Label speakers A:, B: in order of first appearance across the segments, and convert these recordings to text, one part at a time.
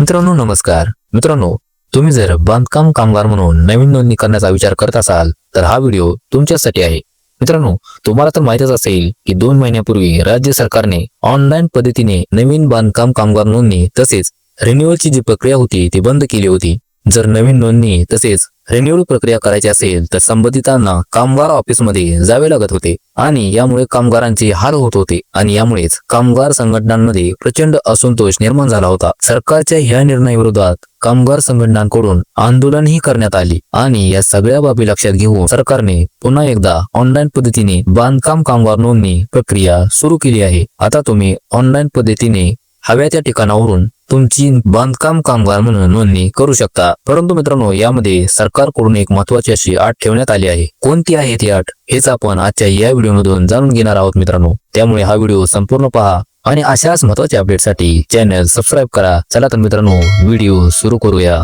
A: मित्रांनो नमस्कार. मित्रांनो तुम्ही जर बांधकाम कामगार म्हणून नवीन नोंदणी करण्याचा विचार करत असाल तर हा व्हिडिओ तुमच्यासाठी आहे. मित्रांनो तुम्हाला तर माहितच असेल की दोन महिन्यापूर्वी राज्य सरकारने ऑनलाईन पद्धतीने नवीन बांधकाम कामगार नोंदणी तसेच रिन्युअलची जी प्रक्रिया होती ती बंद केली होती. जर नवीन नोंदणी तसेच रिन्यूअल प्रक्रिया करायची असेल तर संबंधितांना कामगार ऑफिसमध्ये जावे लागत होते आणि यामुळे कामगारांचे हाल होत होते आणि यामुळेच कामगार संघटनांमध्ये प्रचंड असंतोष निर्माण झाला होता. सरकारच्या ह्या निर्णयाविरोधात कामगार संघटनांकडून आंदोलनही करण्यात आली आणि या सगळ्या बाबी लक्षात घेऊन सरकारने पुन्हा एकदा ऑनलाईन पद्धतीने बांधकाम कामगार नोंदणी प्रक्रिया सुरू केली आहे. आता तुम्ही ऑनलाईन पद्धतीने हव्या त्या ठिकाणावरून तुमची बांधकाम कामगार म्हणून नोंदणी करू शकता. परंतु मित्रांनो यामध्ये सरकारकडून एक महत्वाची अशी अट ठेवण्यात आली आहे. कोणती आहे ती अट? हेच आपण आजच्या या व्हिडिओमधून जाणून घेणार आहोत मित्रांनो. त्यामुळे हा व्हिडिओ संपूर्ण पहा आणि अशाच महत्त्वाच्या अपडेटसाठी चॅनल सबस्क्राईब करा. चला तर मित्रांनो व्हिडिओ सुरू करूया.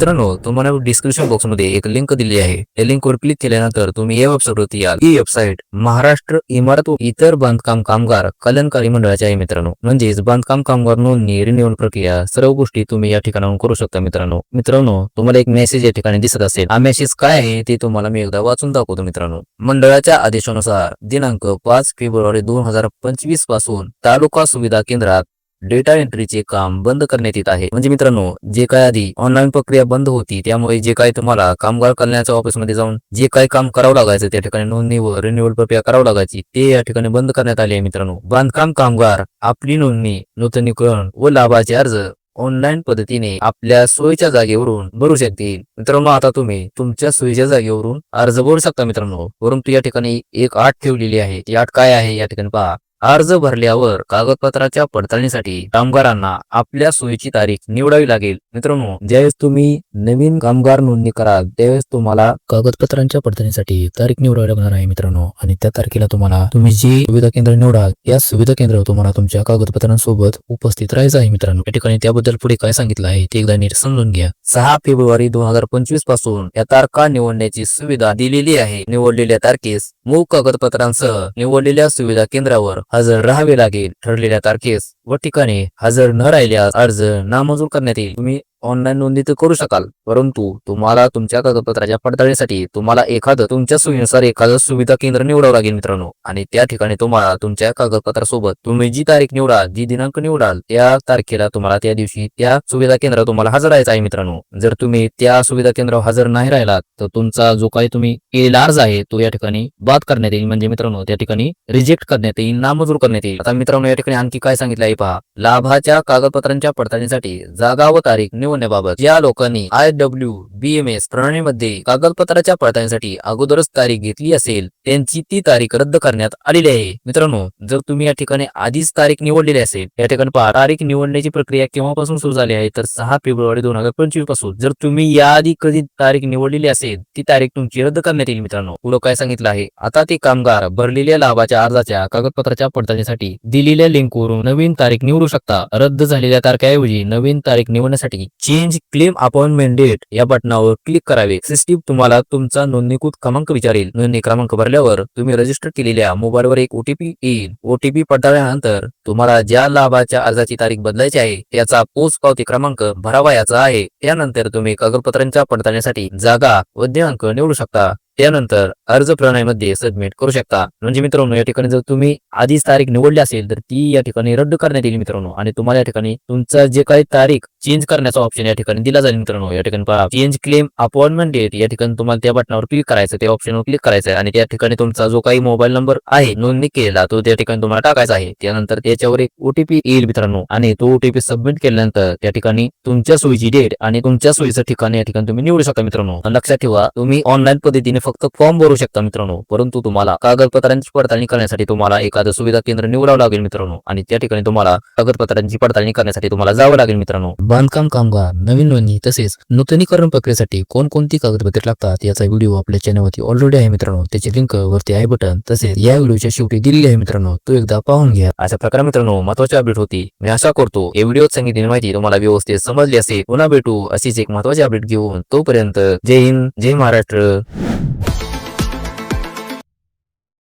A: मित्रांनो तुम्हाला डिस्क्रिप्शन बॉक्समध्ये एक लिंक दिली आहे. या लिंक वर क्लिक केल्यानंतर तुम्ही या वेबसाईटवरती याल ही वेबसाईट महाराष्ट्र इमारत व इतर बांधकाम कामगार कल्याणकारी मंडळाचे आहे मित्रांनो. म्हणजेच बांधकाम कामगार नोंदणी रिन्युअल प्रक्रिया सर्व गोष्टी तुम्ही या ठिकाणाहून करू शकता मित्रांनो. मित्रांनो तुम्हाला एक मेसेज या ठिकाणी दिसत असेल. हा मेसेज काय आहे ते तुम्हाला मी एकदा वाचून दाखवतो मित्रांनो. मंडळाच्या आदेशानुसार दिनांक पाच फेब्रुवारी दोन हजार पंचवीसपासून तालुका सुविधा केंद्रात डेटा एंट्रीचे काम बंद करण्यात येत आहे. म्हणजे मित्रांनो जे काय आधी ऑनलाईन प्रक्रिया बंद होती त्यामुळे जे काय तुम्हाला कामगार कल्याणाच्या ऑफिसमध्ये जाऊन जे काही काम करावं लागायचं त्या ठिकाणी नोंदणी व रिन्युअल प्रक्रिया करावं लागायची ते या ठिकाणी बंद करण्यात आले आहे मित्रांनो. बांधकाम कामगार आपली नोंदणी नूतनीकरण व लाभाचे अर्ज ऑनलाईन पद्धतीने आपल्या सोयीच्या जागेवरून भरू शकतील. मित्रांनो आता तुम्ही तुमच्या सोयीच्या जागेवरून अर्ज भरू शकता मित्रांनो. परंतु या ठिकाणी एक आठ ठेवलेली आहे. ती आठ काय आहे? या ठिकाणी पहा. अर्ज भरल्यावर कागदपत्राच्या पडताळणीसाठी कामगारांना आपल्या सोयीची तारीख निवडावी लागेल. मित्रांनो ज्यावेळेस तुम्ही नवीन कामगार नोंदणी कराल त्यावेळेस तुम्हाला कागदपत्रांच्या पडताळणीसाठी तारीख निवडावी लागणार आहे मित्रांनो. आणि त्या तारखेला तुम्हाला तुम्ही जी सुविधा केंद्र निवडाल या सुविधा केंद्र तुम्हाला तुमच्या कागदपत्रांसोबत उपस्थित राहायचं आहे मित्रांनो. या ठिकाणी त्याबद्दल पुढे काय सांगितलं आहे ते एकदा नीट समजून घ्या. सहा फेब्रुवारी दोन हजार पंचवीसपासून या तारखा निवडण्याची सुविधा दिलेली आहे. निवडलेल्या तारखेस मूळ कागदपत्रांसह निवडलेल्या सुविधा केंद्रावर हजर राहावे लागेल ठरलेल्या तारखेस व ठिकाणी हजर न राहिल्यास अर्ज नामंजूर करण्यात येईल. तुम्ही ऑनलाईन नोंदणी तर करू शकाल. परंतु तुम्हाला तुमच्या कागदपत्राच्या पडताळणीसाठी तुम्हाला एखादं तुमच्या सोयीनुसार एखादं सुविधा केंद्र निवडावं लागेल मित्रांनो. आणि त्या ठिकाणी तुम्हाला तुमच्या कागदपत्रासोबत तुम्ही जी तारीख निवडाल जी दिनांक निवडाल त्या तारखेला तुम्हाला त्या दिवशी त्या सुविधा केंद्रात तुम्हाला हजर राहायचं आहे मित्रांनो. जर तुम्ही त्या सुविधा केंद्रावर हजर नाही राहिलात तर तुमचा जो काही तुम्ही केलेला अर्ज आहे तो या ठिकाणी बाद करण्यात येईल. म्हणजे मित्रांनो त्या ठिकाणी रिजेक्ट करण्यात येईल नामंजूर करण्यात येईल. आता मित्रांनो या ठिकाणी आणखी काय सांगितलं आहे पहा. लाभाच्या कागदपत्रांच्या पडताळणीसाठी जागा व तारीख निवडण्याबाबत या लोकांनी I W B M S प्रणालीमध्ये कागदपत्राच्या पडताळणीसाठी अगोदरच तारीख घेतली असेल त्यांची ती तारीख रद्द करण्यात आलेली आहे. मित्रांनो जर तुम्ही या ठिकाणी आधीच तारीख निवडलेली असेल या ठिकाणी पहा तारीख निवडण्याची प्रक्रिया केव्हापासून सुरू झाली आहे? तर सहा फेब्रुवारी दोन हजार पंचवीसपासून. जर तुम्ही याआधी कधी तारीख निवडलेली असेल ती तारीख तुमची रद्द करण्यात येईल मित्रांनो. पुढे काय सांगितलं आहे? आता ते कामगार भरलेल्या लाभाच्या अर्जाच्या कागदपत्राच्या पडताळणीसाठी दिलेल्या लिंकवरून नवीन तारीख निवडू शकता. रद्द झालेल्या तारखेऐवजी नवीन तारीख निवडण्यासाठी चेंज क्लेम अपॉइंटमेंट डेट या बटनावर क्लिक करावे. सिस्टीम तुम्हाला तुमचा नोंदणीकृत क्रमांक विचारेल. नोंदणी क्रमांक भरल्यावर तुम्ही रजिस्टर केलेल्या मोबाईलवर एक ओटीपी येईल. ओटीपी पडताळल्यानंतर तुम्हाला ज्या लाभाच्या अर्जाची तारीख बदलायची आहे त्याचा पोच पावती क्रमांक भरावायाचा आहे. त्यानंतर तुम्ही कागदपत्रांच्या पडताळणीसाठी जागा व दिनांक निवडू शकता. त्यानंतर अर्ज प्रणालीमध्ये सबमिट करू शकता. म्हणजे मित्रांनो या ठिकाणी जर तुम्ही आधीच तारीख निवडली असेल तर ती या ठिकाणी रद्द करण्यात येईल मित्रांनो. आणि तुम्हाला या ठिकाणी तुमचा जे काही तारीख चेंज करण्याचा ऑप्शन या ठिकाणी दिला जाईल मित्रांनो. या ठिकाणी पहा चेंज क्लेम अपॉइंटमेंट डेट या ठिकाणी तुम्हाला त्या बटनावर क्लिक करायचं त्या ऑप्शनवर क्लिक करायचं आणि त्या ठिकाणी तुमचा जो काही मोबाईल नंबर आहे नोंदणी केलेला तो त्या ठिकाणी तुम्हाला टाकायचा आहे. त्यानंतर त्याच्यावर एक ओटीपी येईल मित्रांनो. आणि तो ओटीपी सबमिट केल्यानंतर त्या ठिकाणी तुमच्या सोयीची डेट आणि तुमच्या सोयीचं ठिकाणी या ठिकाणी तुम्ही निवडू शकता मित्रांनो. आणि लक्षात ठेवा तुम्ही ऑनलाईन पद्धतीने फक्त फॉर्म भरू शकता मित्रांनो. परंतु तुम्हाला कागदपत्रांची पडताळणी करण्यासाठी तुम्हाला एखादं सुविधा केंद्र निवडावं लागेल मित्रांनो. आणि त्या ठिकाणी तुम्हाला कागदपत्रांची पडताळणी करण्यासाठी तुम्हाला जावं लागेल मित्रांनो. बांधकाम कामगार नवीन नोंदणी तसेच नूतनीकरण प्रक्रियेसाठी कोणकोणती कागदपत्रे लागतात याचा व्हिडिओ आपल्या चॅनलवरती ऑलरेडी आहे मित्रांनो. त्याची लिंक वरती आहे बटन तसेच या व्हिडिओच्या शेवटी दिलेली आहे मित्रांनो. तो एकदा पाहून घ्या. अशा प्रकारे मित्रांनो महत्वाची अपडेट होती. मी आशा करतो या व्हिडिओत सांगितलेली माहिती तुम्हाला व्यवस्थित समजली असेल. पुन्हा भेटू अशीच एक महत्वाची अपडेट घेऊन तोपर्यंत जय हिंद जय महाराष्ट्र.